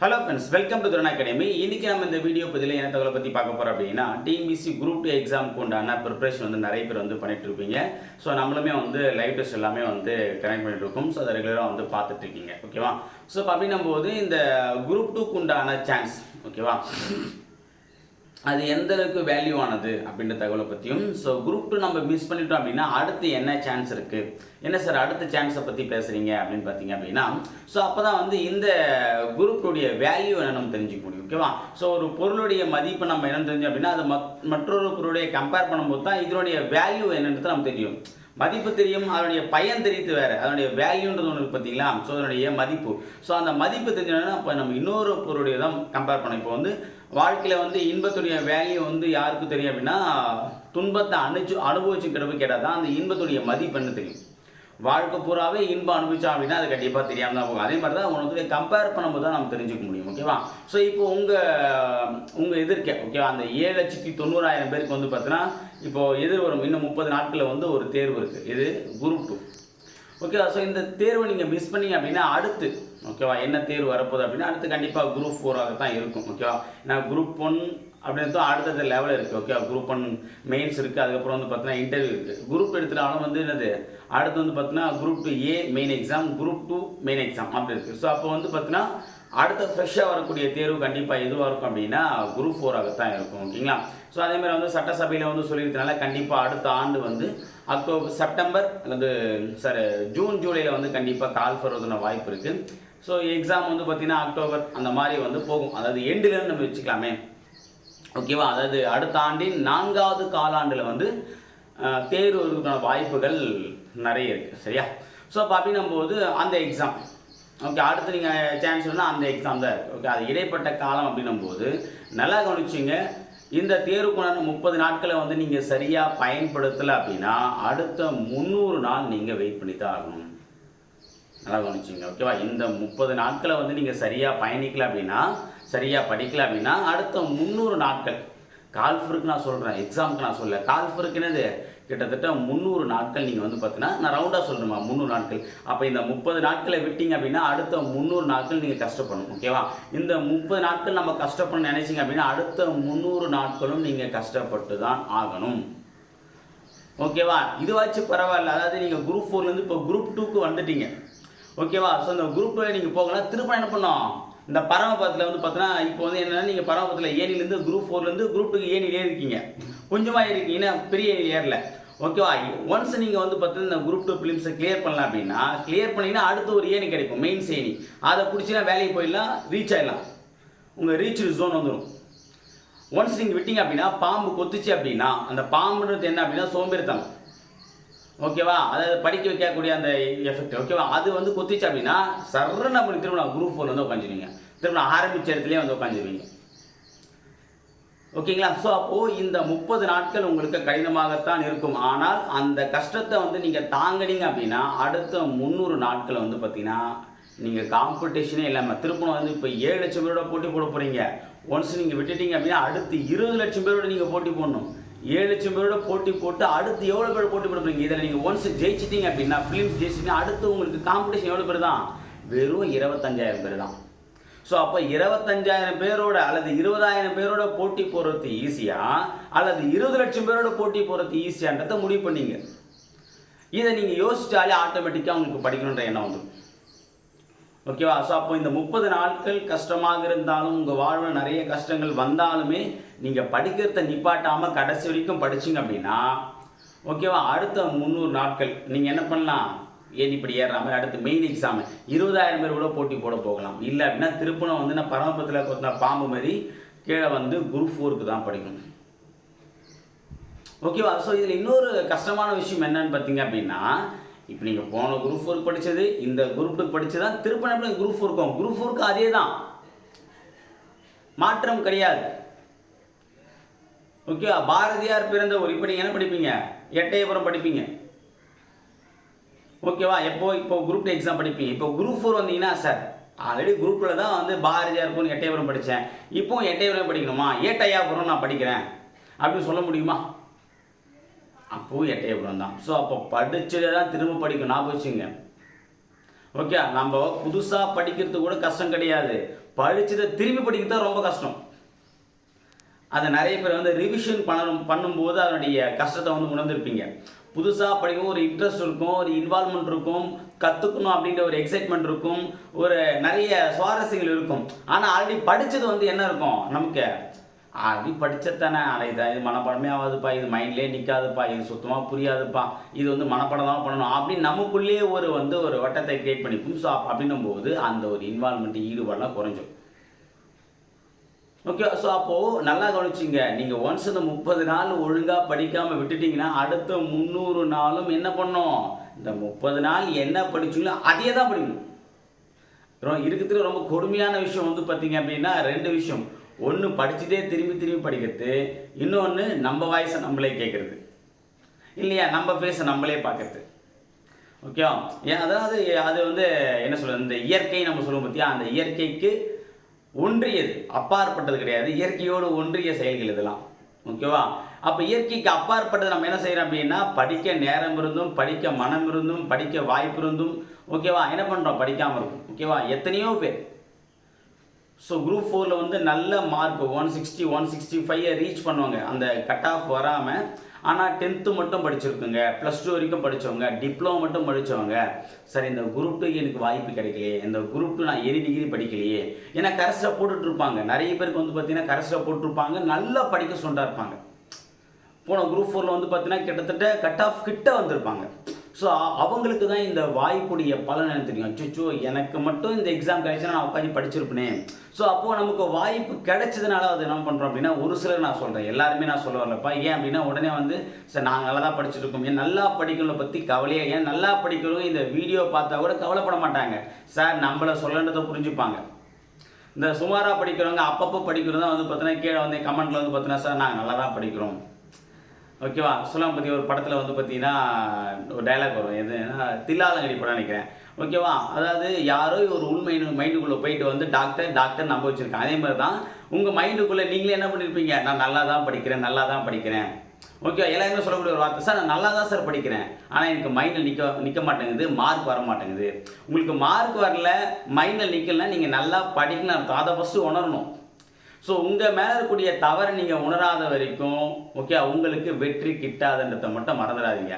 Hello friends welcome to Thurana academy இன்னைக்கு நம்ம இந்த வீடியோ பதிவில் என்ன தகவலை பற்றி பார்க்க போகிறோம் அப்படின்னா டிஎன்பிசி குரூப் டூ எக்ஸாமுக்கு உண்டான ப்ரிப்ரேஷன் வந்து நிறைய பேர் வந்து பண்ணிட்டு இருப்பீங்க. ஸோ நம்மளுமே வந்து லைவ் டெஸ்ட் எல்லாமே வந்து கனெக்ட் பண்ணிட்டு இருக்கோம். ஸோ அதை ரெகுலராக வந்து பார்த்துட்டு இருக்கீங்க. ஓகேவா ஸோ அப்படின்னும் போது இந்த குரூப் டூக்கு உண்டான சான்ஸ் ஓகேவா அது எந்த அளவுக்கு வேல்யூ ஆனது அப்படின்ற தகவலை பற்றியும் ஸோ குரூப் டூ நம்ம மிஸ் பண்ணிட்டோம் அப்படின்னா அடுத்து என்ன சான்ஸ் இருக்குது என்ன சார் அடுத்த சான்ஸை பற்றி பேசுகிறீங்க அப்படின்னு பார்த்தீங்க அப்படின்னா ஸோ அப்போ தான் வந்து இந்த குரூப்புடைய வேல்யூ என்ன நம்ம தெரிஞ்சுக்க முடியும் ஓகேவா ஸோ ஒரு பொருளுடைய மதிப்பு நம்ம என்ன தெரிஞ்சோம் அப்படின்னா அது மத் மற்றொரு பொருளுடைய கம்பேர் பண்ணும்போது தான் இதனுடைய வேல்யூ என்னன்றது நமக்கு தெரியும். மதிப்பு தெரியும் அதனுடைய பயன் தெரியுது வேறு. அதனுடைய வேல்யூன்றது ஒன்று பார்த்தீங்களா ஸோ அதனுடைய மதிப்பு. ஸோ அந்த மதிப்பு தெரிஞ்சோன்னா இப்போ நம்ம இன்னொரு பொருளுடைய தான் கம்பேர் பண்ணோம் இப்போ வந்து வாழ்க்கையில் வந்து இன்பத்துடைய வேல்யூ வந்து யாருக்கு தெரியும் அப்படின்னா துன்பத்தை அனுச்சு அனுபவிச்சு கிடப்பு கேட்டால் தான் அந்த இன்பத்துடைய மதிப்பு என்ன தெரியும். வாழ்க்கை பூராவே இன்பம் அனுபவிச்சோம் அப்படின்னா அது கண்டிப்பாக தெரியாமல் தான் போகும். அதே மாதிரி தான் உனக்கு கம்பேர் பண்ணும்போது தான் நம்ம தெரிஞ்சுக்க முடியும் ஓகேவா ஸோ இப்போ உங்கள் உங்கள் எதிர்க்க ஓகேவா அந்த ஏழு லட்சத்தி தொண்ணூறாயிரம் பேருக்கு வந்து பார்த்தீங்கன்னா இப்போ எதிர் வரும் இன்னும் முப்பது நாட்களில் வந்து ஒரு தேர்வு இருக்குது இது குரூப் டூ ஓகேவா ஸோ இந்த தேர்வை நீங்கள் மிஸ் பண்ணீங்க அப்படின்னா அடுத்து ஓகேவா என்ன தேர்வு வரப்போகுது அப்படின்னா அடுத்து கண்டிப்பாக குரூப் ஃபோராக தான் இருக்கும் ஓகேவா நான் குரூப் ஒன் அப்படின்னு அடுத்தடுத்த லெவல் இருக்குது ஓகே குரூப் ஒன் மெயின்ஸ் இருக்குது அதுக்கப்புறம் வந்து பார்த்தீங்கன்னா இன்டர்வியூ இருக்குது குரூப் எடுத்துட்டாலும் வந்து என்னது அடுத்து வந்து பார்த்தீங்கன்னா group two A main exam group two main exam அப்படி இருக்குது ஸோ அப்போ வந்து பார்த்தீங்கன்னா அடுத்த ஃப்ரெஷ்ஷாக வரக்கூடிய தேர்வு கண்டிப்பாக எதுவாக இருக்கும் அப்படின்னா குரூப் ஃபோராகத்தான் இருக்கும் ஓகேங்களா ஸோ அதேமாதிரி வந்து சட்டசபையில் வந்து சொல்லியிருக்கனால கண்டிப்பாக அடுத்த ஆண்டு வந்து அக்டோபர் செப்டம்பர் அல்லது சாரி ஜூன் ஜூலையில் வந்து கண்டிப்பாக கால் வருவதுன வாய்ப்பு இருக்குது ஸோ எக்ஸாம் வந்து பார்த்தீங்கன்னா அக்டோபர் அந்த மாதிரி வந்து போகும். அதாவது எண்டுலன்னு நம்ம வச்சுக்கலாமே. ஓகேவா? அதாவது அடுத்த ஆண்டின் நான்காவது காலாண்டில் வந்து அஹ், வாய்ப்புகள் நிறைய இருக்குது சரியா? ஸோ அப்போ அப்படின்னும்போது அந்த எக்ஸாம் ஓகே அடுத்து நீங்கள் சான்ஸ் வேணால் அந்த எக்ஸாம் தான் இருக்குது ஓகே அது இடைப்பட்ட காலம் அப்படின்னும் போது நல்லா கவனிச்சிங்க. இந்த தேர்வுக்குண்டான முப்பது நாட்களை வந்து நீங்கள் சரியாக பயன்படுத்தலை அப்படின்னா அடுத்த முந்நூறு நாள் நீங்கள் வெயிட் பண்ணி தான் ஆகணும். நல்லா கவனிச்சிங்க ஓகேவா இந்த முப்பது நாட்களை வந்து நீங்கள் சரியாக பயணிக்கல அப்படின்னா சரியாக படிக்கல அப்படின்னா அடுத்த முந்நூறு நாட்கள் கால்ஃபருக்கு நான் சொல்கிறேன் எக்ஸாமுக்கு நான் சொல்லலை. கால்ஃபருக்கு என்னது? கிட்டத்தட்ட முந்நூறு நாட்கள் நீங்கள் வந்து பார்த்தீங்கன்னா நான் ரவுண்டாக சொல்லணுமா? முந்நூறு நாட்கள். அப்போ இந்த முப்பது நாட்களை விட்டீங்க அப்படின்னா அடுத்த முந்நூறு நாட்கள் நீங்கள் கஷ்டப்படணும் ஓகேவா இந்த முப்பது நாட்கள் நம்ம கஷ்டப்படணும் நினைச்சிங்க அப்படின்னா அடுத்த முந்நூறு நாட்களும் நீங்கள் கஷ்டப்பட்டு தான் ஆகணும் ஓகேவா இதுவாச்சும் பரவாயில்ல. அதாவது நீங்கள் குரூப் ஃபோர்லேருந்து இப்போ குரூப் டூக்கு வந்துட்டீங்க. ஓகேவா? ஸோ இந்த குரூப்பில் நீங்கள் போகலாம். திரும்ப என்ன பண்ணோம்? இந்த பரமபதத்தில் வந்து பார்த்தீங்கன்னா இப்போ வந்து என்னென்னா நீங்கள் பரமபதத்தில் ஏனிலேருந்து குரூப் ஃபோர்லேருந்து குரூப் டூக்கு ஏனில் ஏறிருக்கீங்க கொஞ்சமாக ஏறிருக்கீங்கன்னா பெரிய ஏனில் ஏறல. ஓகேவா? ஒன்ஸ் நீங்கள் வந்து பார்த்தீங்கன்னா இந்த குரூப் டூ ஃபிலிம்ஸை கிளியர் பண்ணலாம் அப்படின்னா கிளியர் பண்ணீங்கன்னா அடுத்து ஒரு ஏணி கிடைக்கும் மெயின் சேனி அதை பிடிச்சினா வேலைக்கு போயிடலாம் ரீச் ஆயிடலாம். உங்கள் ரீச் ஜோன் வந்துடும் ஒன்ஸ் நீங்கள் விட்டீங்க அப்படின்னா பாம்பு கொத்துச்சு அப்படின்னா அந்த பாம்புன்றது என்ன அப்படின்னா சோம்பேறித்தனம். ஓகேவா? அதாவது படிக்க வைக்கக்கூடிய அந்த எஃபெக்ட் ஓகேவா? அது வந்து கொத்திச்சு அப்படின்னா சர்ற நம்மளுக்கு திரும்ப குரூப் ஃபோர் வந்து உட்காந்துருவீங்க திரும்ப ஆரம்பிச்ச இடத்துலேயே வந்து உட்காந்துருவீங்க ஓகேங்களா? ஸோ அப்போது இந்த முப்பது நாட்கள் உங்களுக்கு கடினமாகத்தான் இருக்கும். ஆனால் அந்த கஷ்டத்தை வந்து நீங்கள் தாங்கினீங்க அப்படின்னா அடுத்த முந்நூறு நாட்களை வந்து பார்த்தீங்கன்னா நீங்கள் காம்படிஷனே இல்லாமல் திருப்பணம் வந்து இப்போ ஏழு லட்சம் பேரோட போட்டி போட போகிறீங்க ஒன்ஸ் நீங்கள் விட்டுட்டீங்க அப்படின்னா அடுத்து இருபது லட்சம் பேரோட நீங்கள் போட்டி போடணும். ஏழு லட்சம் பேரோட போட்டி போட்டு அடுத்து எவ்வளோ பேர் போட்டி போட போறீங்க? இதில் நீங்கள் ஒன்ஸ் ஜெயிச்சிட்டீங்க அப்படின்னா ஃபிலிம்ஸ் ஜெயிச்சிட்டீங்கன்னா அடுத்து உங்களுக்கு காம்படிஷன் எவ்வளோ பேர் தான்? வெறும் இருபத்தஞ்சாயிரம் பேர் தான். ஸோ அப்போ இருபத்தஞ்சாயிரம் பேரோட அல்லது இருபதாயிரம் பேரோட போட்டி போடுறது ஈஸியாக அல்லது இருபது லட்சம் பேரோட போட்டி போடுறது ஈஸியான்றதை முடிவு பண்ணீங்க. இதை நீங்கள் யோசிச்சாலே ஆட்டோமேட்டிக்காக உங்களுக்கு படிக்கணுன்ற எண்ணம் வந்துடும். ஓகேவா ஸோ அப்போ இந்த முப்பது நாட்கள் கஷ்டமாக இருந்தாலும் உங்கள் வாழ்வில் நிறைய கஷ்டங்கள் வந்தாலுமே நீங்கள் படிக்கிறத நிப்பாட்டாமல் கடைசி வரைக்கும் படிச்சீங்க அப்படின்னா ஓகேவா? அடுத்த முந்நூறு நாட்கள் நீங்கள் என்ன பண்ணலாம்? ஏன் இப்படி ஏறுற மாதிரி? அடுத்து மெயின் எக்ஸாம் இருபதாயிரம் பேர் கூட போட்டி போட போகலாம். இல்லை அப்படின்னா திருப்பணம் வந்து நான் பரமபத்தில் கொத்தின பாம்பு மாதிரி கீழே வந்து குரூப் ஃபோருக்கு தான் படிக்கணும். ஓகேவா? ஸோ இதில் இன்னொரு கஷ்டமான விஷயம் என்னன்னு பார்த்தீங்க அப்படின்னா இப்போ நீங்கள் போன குரூப் ஃபோர் படித்தது இந்த குரூப் டூ தான் திருப்பணம். குரூப் ஃபோருக்கும் குரூப் ஃபோருக்கு அதே தான் மாற்றம் கிடையாது. ஓகேவா பாரதியார் பிறந்த ஊர். இப்போ நீங்கள் என்ன படிப்பீங்க? எட்டயபுரம் படிப்பீங்க. ஓகேவா? எப்போ இப்போ குரூப் டூ எக்ஸாம் படிப்பீங்க. இப்போ குரூப் ஃபோர் வந்தீங்கன்னா சார் ஆல்ரெடி குரூப்பில் தான் வந்து பாரதியார் போன்னு எட்டயபுரம் படித்தேன் இப்போ எட்டயபுரம் படிக்கணுமா? ஏட்டையாபுரம் நான் படிக்கிறேன். அப்படின்னு சொல்ல முடியுமா? அப்போவும் எட்டயபுரம் தான். ஸோ அப்போ படிச்சதை தான் திரும்ப படிக்கணும். ஞாபகம் வச்சுங்க ஓகே நம்ம புதுசாக படிக்கிறது கூட கஷ்டம் கிடையாது. படித்ததை திரும்பி படிக்கிறது தான் ரொம்ப கஷ்டம். அதை நிறைய பேர் வந்து ரிவிஷன் பண்ணணும் பண்ணும்போது அதனுடைய கஷ்டத்தை வந்து உணர்ந்திருப்பீங்க. புதுசாக படிக்கும் ஒரு இன்ட்ரெஸ்ட் இருக்கும் ஒரு இன்வால்மெண்ட் இருக்கும் கற்றுக்கணும் அப்படின்ற ஒரு எக்ஸைட்மெண்ட் இருக்கும் ஒரு நிறைய சுவாரஸ்யங்கள் இருக்கும். ஆனால் ஆல்ரெடி படித்தது வந்து என்ன இருக்கும் நமக்கு? ஆல்ரெடி படித்ததானே ஆனால் இதை இது மனப்பாடமே ஆகாதுப்பா இது மைண்ட்லேயே நிற்காதுப்பா இது சுத்தமாக புரியாதுப்பா இது வந்து மனப்பாடம் தான் பண்ணணும் அப்படின்னு நமக்குள்ளேயே ஒரு வந்து ஒரு வட்டத்தை கிரியேட் பண்ணி ஸோ அப்படின்னும் போது அந்த ஒரு இன்வால்மெண்ட் ஈடுபாடெலாம் குறைஞ்சிடும் ஓகே ஸோ அப்போது நல்லா கவனிச்சிங்க. நீங்கள் ஒன்ஸ் இந்த முப்பது நாள் ஒழுங்காக படிக்காமல் விட்டுட்டிங்கன்னா அடுத்த முந்நூறு நாளும் என்ன பண்ணோம்? இந்த முப்பது நாள் என்ன படிச்சீங்களோ அதையே தான் படிக்கணும். அப்புறம் இருக்கிறதுல ரொம்ப கொடுமையான விஷயம் வந்து பார்த்தீங்க அப்படின்னா ரெண்டு விஷயம். ஒன்று படிச்சுட்டே திரும்பி திரும்பி படிக்கிறது. இன்னொன்று நம்ம வாய்ஸை நம்மளே கேட்குறது. இல்லையா? நம்ம ஃபேஸை நம்மளே பார்க்கறது. ஓகே ஏன்? அதாவது அது வந்து என்ன சொல்கிறது இந்த இயற்கை நம்ம சொல்லுவோம் பார்த்தியா அந்த இயற்கைக்கு ஒன்றியது அப்பாற்பட்டது கிடையாது. இயற்கையோடு ஒன்றிய செயல்கள் இதெல்லாம். ஓகேவா? அப்போ இயற்கைக்கு அப்பாற்பட்டது நம்ம என்ன செய்கிறோம் அப்படின்னா படிக்க நேரம் இருந்தும் படிக்க மனம் இருந்தும் படிக்க வாய்ப்பு இருந்தும் ஓகேவா? என்ன பண்ணுறோம் படிக்காமல் இருக்கும். ஓகேவா? எத்தனையோ பேர். ஸோ குரூப் ஃபோரில் வந்து நல்ல mark one sixty one sixty ஃபைவை ரீச் பண்ணுவாங்க. அந்த கட் ஆஃப் வராமல் ஆனால் டென்த்து மட்டும் படிச்சிருக்குங்க. ப்ளஸ் டூ வரைக்கும் படித்தவங்க டிப்ளமோ மட்டும் படித்தவங்க சரி இந்த குரூப் டூ எனக்கு வாய்ப்பு கிடைக்கலையே. இந்த குரூப் டூ நான் எரி டிகிரி படிக்கலையே. ஏன்னா கரஸில் போட்டுட்ருப்பாங்க நிறைய பேருக்கு வந்து பார்த்தீங்கன்னா கரஸில் போட்டிருப்பாங்க. நல்லா படிக்க சொண்டா இருப்பாங்க. போன குரூப் ஃபோரில் வந்து பார்த்தீங்கன்னா கிட்டத்தட்ட கட் ஆஃப் கிட்ட வந்திருப்பாங்க. ஸோ அவங்களுக்கு தான் இந்த வாய்ப்புடைய பலன் எனக்கு தெரியும். அச்சோ எனக்கு மட்டும் இந்த எக்ஸாம் கிடைச்சா நான் உட்காந்து படிச்சிருப்பேனே. ஸோ அப்போது நமக்கு வாய்ப்பு கிடைச்சதுனால அது என்ன பண்ணுறோம் அப்படின்னா ஒரு சிலர் நான் சொல்கிறேன் எல்லாருமே நான் சொல்ல வரலப்பா. ஏன் அப்படின்னா உடனே வந்து சார் நாங்கள் நல்லா தான் படிச்சிருக்கோம். ஏன் நல்லா படிக்கிறத பற்றி கவலையே? ஏன் நல்லா படிக்கிறவங்க இந்த வீடியோ பார்த்தா கூட கவலைப்பட மாட்டாங்க. சார் நம்மளை சொல்லன்றதை புரிஞ்சுப்பாங்க. இந்த சுமாராக படிக்கிறவங்க அப்பப்போ படிக்கிறதா வந்து பார்த்தீங்கன்னா கீழே வந்து கமெண்ட்டில் வந்து பார்த்தீங்கன்னா சார் நாங்கள் நல்லா தான் படிக்கிறோம். ஓகேவா சொல்லாம் பற்றி ஒரு படத்தில் வந்து பார்த்தீங்கன்னா ஒரு டைலாக் வரும். எதுனா தில்லாலங்கடி படம் நினைக்கிறேன். ஓகேவா அதாவது யாரோ ஒரு உண்மை மைண்டுக்குள்ளே போயிட்டு வந்து டாக்டர் டாக்டர் நம்ப வச்சுருக்கேன் அதே மாதிரி தான் உங்கள் மைண்டுக்குள்ளே நீங்களே என்ன பண்ணியிருப்பீங்க நான் நல்லா தான் படிக்கிறேன் நல்லா தான் படிக்கிறேன் ஓகே எல்லாருமே சொல்லக்கூடிய ஒரு வார்த்தை. சார் நான் நல்லா தான் சார் படிக்கிறேன். ஆனால் எனக்கு மைண்டில் நிற்க நிற்க மாட்டேங்குது மார்க் வர மாட்டேங்குது. உங்களுக்கு மார்க் வரல மைண்டில் நிற்கலன்னா நீங்கள் நல்லா படிக்கணும்னு அர்த்தம். அதை ஃபஸ்ட்டு உணரணும். ஸோ உங்கள் மேலே இருக்கக்கூடிய தவறை நீங்கள் உணராத வரைக்கும் ஓகே உங்களுக்கு வெற்றி கிட்டாதுன்றதை மட்டும் மறந்துடாதீங்க.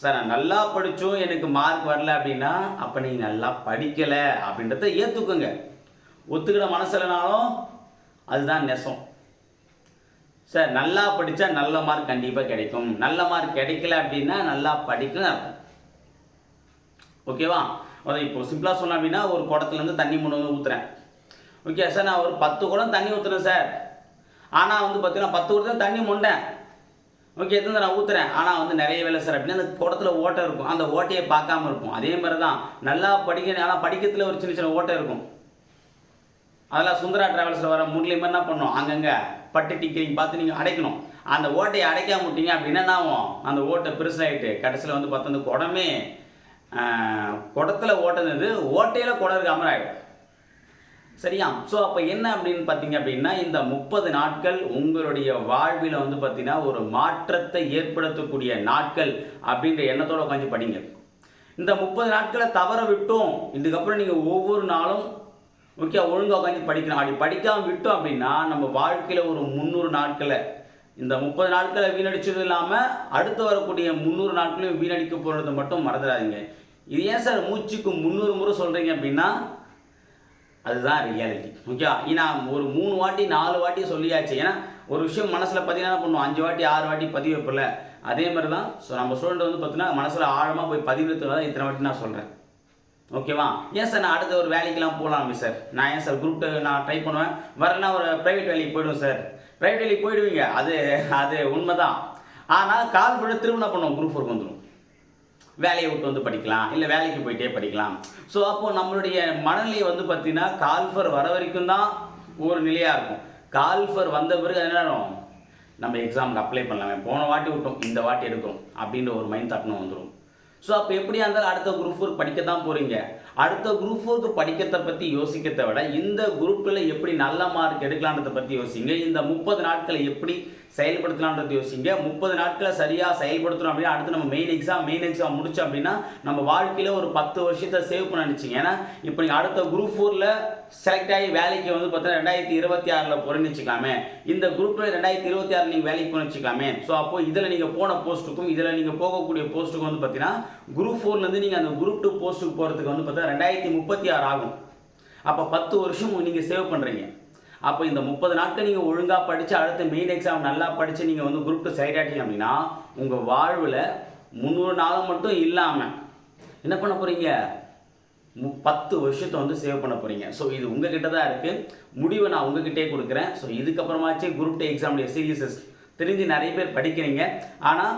சார் நான் நல்லா படித்தும் எனக்கு மார்க் வரல அப்படின்னா அப்போ நீங்கள் நல்லா படிக்கலை அப்படின்றத ஏற்றுக்குங்க ஒத்துக்கிற மனசுலனாலும் அதுதான் நெசம். சார் நல்லா படித்தா நல்ல மார்க் கண்டிப்பாக கிடைக்கும். நல்ல மார்க் கிடைக்கல அப்படின்னா நல்லா படிக்கணும் அர்த்தம். ஓகேவா அதை இப்போ சிம்பிளாக சொன்னோம் அப்படின்னா ஒரு குடத்துலேருந்து தண்ணி மூணு ஊற்றுறேன் ஓகே சார் நான் ஒரு பத்து குடம் தண்ணி ஊற்றுறேன் சார் ஆனால் வந்து பார்த்தீங்கன்னா பத்து குடம் தண்ணி முண்டேன் ஓகே எத்தனை நான் ஊற்றுறேன் ஆனால் வந்து நிறைய வேலை சார் அப்படின்னா அந்த குடத்துல ஓட்டை இருக்கும். அந்த ஓட்டையை பார்க்காம இருக்கும். அதே மாதிரி தான் நல்லா படிக்க ஆனால் படிக்கிறதுல ஒரு சின்ன சின்ன ஓட்டை இருக்கும். அதெல்லாம் சுந்தரா டிராவல்ஸில் வர முன்லேயுமே என்ன பண்ணும்? அங்கங்கே பட்டு டிக்கெட்டிங் பார்த்து நீங்கள் அடைக்கணும். அந்த ஓட்டையை அடைக்காம விட்டீங்க அப்படின்னா என்ன ஆகும்? அந்த ஓட்டை பெருசாகிட்டு கடைசியில் வந்து பார்த்தா அந்த குடமே குடத்தில் ஓட்டது ஓட்டையில் குடம் இருக்கு அமராயிடும் ஆகிடும் சரியா? ஸோ அப்போ என்ன அப்படின்னு பார்த்தீங்க அப்படின்னா இந்த முப்பது நாட்கள் உங்களுடைய வாழ்வில் வந்து பார்த்தீங்கன்னா ஒரு மாற்றத்தை ஏற்படுத்தக்கூடிய நாட்கள் அப்படின்ற எண்ணத்தோடு உட்காந்து படிங்க. இந்த முப்பது நாட்களை தவற விட்டோம். இதுக்கப்புறம் நீங்கள் ஒவ்வொரு நாளும் ஓகே ஒழுங்காக உட்காந்து படிக்கணும் அப்படி படிக்காமல் விட்டோம் அப்படின்னா நம்ம வாழ்க்கையில் ஒரு முந்நூறு நாட்களை இந்த முப்பது நாட்களை வீணடிச்சது இல்லாமல் அடுத்து வரக்கூடிய முந்நூறு நாட்களையும் வீணடிக்க போகிறது மட்டும் மறந்துடாதீங்க. இது ஏன் சார் மூச்சுக்கு முந்நூறு முறை சொல்கிறீங்க அப்படின்னா அதுதான் ரியாலிட்டி ஓகே ஏன்னா ஒரு மூணு வாட்டி நாலு வாட்டி சொல்லியாச்சு. ஏன்னா ஒரு விஷயம் மனசில் பார்த்தீங்கன்னா என்ன பண்ணுவோம்? அஞ்சு வாட்டி ஆறு வாட்டி பதிவு வைப்பில்ல அதே மாதிரி தான் ஸோ நம்ம ஸ்டூடெண்ட் வந்து பார்த்தீங்கன்னா மனசில் ஆழமாக போய் பதிவு தான் இத்தனை வாட்டி நான் சொல்கிறேன் ஓகேவா ஏன் சார் நான் அடுத்த ஒரு வேலைக்கெல்லாம் போகலாமே சார் நான் ஏன் சார் குரூப் நான் ட்ரை பண்ணுவேன்? வரேன்னா ஒரு ப்ரைவேட் வேலைக்கு போயிடுவேன் சார் ப்ரைவேட் வேலைக்கு போயிடுவீங்க. அது அது உண்மைதான். ஆனால் கால் பண்ண திரும்ப என்ன பண்ணுவோம். குரூப் ஒர்க் வந்துடும் வேலையை விட்டு வந்து படிக்கலாம் இல்லை வேலைக்கு போயிட்டே படிக்கலாம். ஸோ அப்போது நம்மளுடைய மனநிலை வந்து பார்த்திங்கன்னா கால்ஃபர் வர வரைக்கும் தான் ஒரு நிலையாக இருக்கும். கால்ஃபர் வந்த பிறகு என்ன நம்ம எக்ஸாமுக்கு அப்ளை பண்ணலாமே. போன வாட்டி விட்டோம் இந்த வாட்டி எடுக்கிறோம் அப்படின்ற ஒரு மைண்ட் தாட்னு வந்துடும் ஸோ அப்போ எப்படியா இருந்தாலும் அடுத்த குரூப் ஃபோர் படிக்க தான் போகிறீங்க அடுத்த குரூப் ஃபோருக்கு படிக்கிறத பற்றி யோசிக்கிறத விட இந்த குரூப்பில் எப்படி நல்ல மார்க் எடுக்கலான்றதை பற்றி யோசிங்க. இந்த முப்பது நாட்களை எப்படி செயல்படுத்தலான்றது யோசிங்க. முப்பது நாட்களை சரியாக செயல்படுத்தணும் அப்படின்னா அடுத்து நம்ம மெயின் எக்ஸாம் மெயின் எக்ஸாம் முடிச்சோம் அப்படின்னா நம்ம வாழ்க்கையில் ஒரு பத்து வருஷத்தை சேவ் பண்ண நினச்சிங்க. ஏன்னா இப்போ நீங்கள் அடுத்த குரூப் ஃபோரில் செலக்ட் ஆகி வேலைக்கு வந்து பார்த்தீங்கன்னா ரெண்டாயிரத்தி இருபத்தி ஆறில் போகிறேன்னு வச்சுக்கலாமே. இந்த குரூப்பில் ரெண்டாயிரத்தி இருபத்தி ஆறு நீங்கள் வேலைக்கு போன வச்சுக்கலாமே. ஸோ அப்போ இதில் நீங்கள் போன போஸ்ட்டுக்கும் இதில் நீங்கள் போகக்கூடிய போஸ்ட்டுக்கும் வந்து பார்த்தீங்கன்னா குரூப் ஃபோர்லேருந்து நீங்கள் அந்த குரூப் டூ போஸ்ட்டுக்கு போகிறதுக்கு வந்து பார்த்தீங்கன்னா ரெண்டாயிரத்தி முப்பத்தி ஆறு ஆகும். அப்போ பத்து வருஷம் நீங்கள் சேவ் பண்ணுறீங்க அப்போ இந்த முப்பது நாட்கள் நீங்கள் ஒழுங்காக படித்து அடுத்த மெயின் எக்ஸாம் நல்லா படித்து நீங்கள் வந்து குரூப் டூ செலக்ட் ஆகிட்டீங்க அப்படின்னா உங்கள் வாழ்வில் முந்நூறு நாள் மட்டும் இல்லாமல் என்ன பண்ண போகிறீங்க மு பத்து வருஷத்தை வந்து சேவ் பண்ண போகிறீங்க ஸோ இது உங்ககிட்ட தான் இருக்குது முடிவை நான் உங்ககிட்டே கொடுக்குறேன். ஸோ இதுக்கப்புறமாச்சு குரூப் டூ எக்ஸாமுடைய சீரியஸஸ் தெரிஞ்சு நிறைய பேர் படிக்கிறீங்க. ஆனால்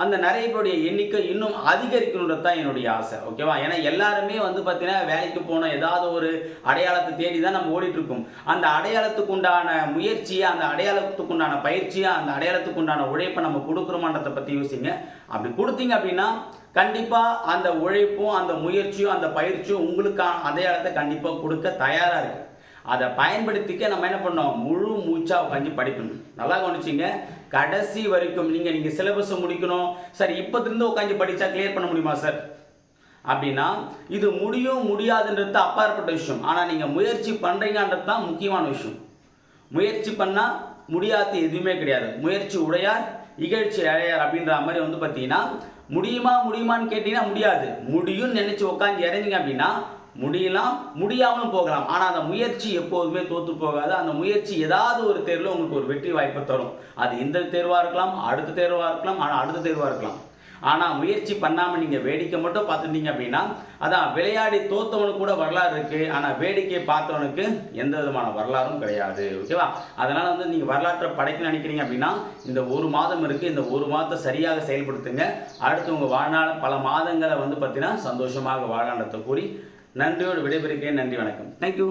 அந்த நிறைய பேருடைய எண்ணிக்கை இன்னும் அதிகரிக்கணுன்றது தான் என்னுடைய ஆசை ஓகேவா? ஏன்னா எல்லாருமே வந்து பார்த்தீங்கன்னா வேலைக்கு போன ஏதாவது ஒரு அடையாளத்தை தேடி தான் நம்ம ஓடிட்டுருக்கோம். அந்த அடையாளத்துக்கு உண்டான முயற்சியை அந்த அடையாளத்துக்கு உண்டான பயிற்சியை அந்த அடையாளத்துக்கு உண்டான உழைப்பை நம்ம கொடுக்குறோமான்றதை பற்றி யோசிங்க. அப்படி கொடுத்தீங்க அப்படின்னா கண்டிப்பாக அந்த உழைப்பும் அந்த முயற்சியும் அந்த பயிற்சியும் உங்களுக்கான அடையாளத்தை கண்டிப்பாக கொடுக்க தயாராக இருக்குது அதை பயன்படுத்திக்க நம்ம என்ன பண்ணோம்? முழு மூச்சாக உட்காந்து படிக்கணும். நல்லா கவனிச்சிங்க. கடைசி வரைக்கும் நீங்கள் நீங்கள் சிலபஸை முடிக்கணும். சார் இப்போத்திருந்து உட்காந்து படித்தா கிளியர் பண்ண முடியுமா சார் அப்படின்னா இது முடியும் முடியாதுன்றது அப்பாற்பட்ட விஷயம். ஆனால் நீங்கள் முயற்சி பண்ணுறீங்கன்றது தான் முக்கியமான விஷயம். முயற்சி பண்ணால் முடியாத எதுவுமே கிடையாது. முயற்சி உடையார் இகழ்ச்சி அடையார் அப்படின்ற மாதிரி வந்து பார்த்தீங்கன்னா முடியுமா முடியுமான்னு கேட்டிங்கன்னா முடியாது. முடியும்னு நினச்சி உட்காந்து இறங்கிங்க அப்படின்னா முடியலாம் முடியாமலும் போகலாம். ஆனால் அந்த முயற்சி எப்போதுமே தோற்று போகாது. அந்த முயற்சி ஏதாவது ஒரு தேர்வில் உங்களுக்கு ஒரு வெற்றி வாய்ப்பை தரும். அது இந்த தேர்வாக இருக்கலாம் அடுத்த தேர்வாக இருக்கலாம் ஆனால் அடுத்த தேர்வாக இருக்கலாம். ஆனால் முயற்சி பண்ணாமல் நீங்கள் வேடிக்கை மட்டும் பார்த்துட்டீங்க அப்படின்னா அதான் விளையாடி தோத்தவனுக்கு கூட வரலாறு இருக்குது ஆனால் வேடிக்கையை பார்த்தவனுக்கு எந்த விதமான வரலாறும் கிடையாது. ஓகேவா அதனால் வந்து நீங்கள் வரலாற்றை படைக்க நினைக்கிறீங்க அப்படின்னா இந்த ஒரு மாதம் இருக்குது இந்த ஒரு மாதத்தை சரியாக செயல்படுத்துங்க. அடுத்து உங்கள் வாழ்நாள் பல மாதங்களை வந்து பார்த்தீங்கன்னா சந்தோஷமாக வாழாண்டத்தை கூறி நன்றியோடு விடைபெறுகிறேன். நன்றி வணக்கம். தேங்க்யூ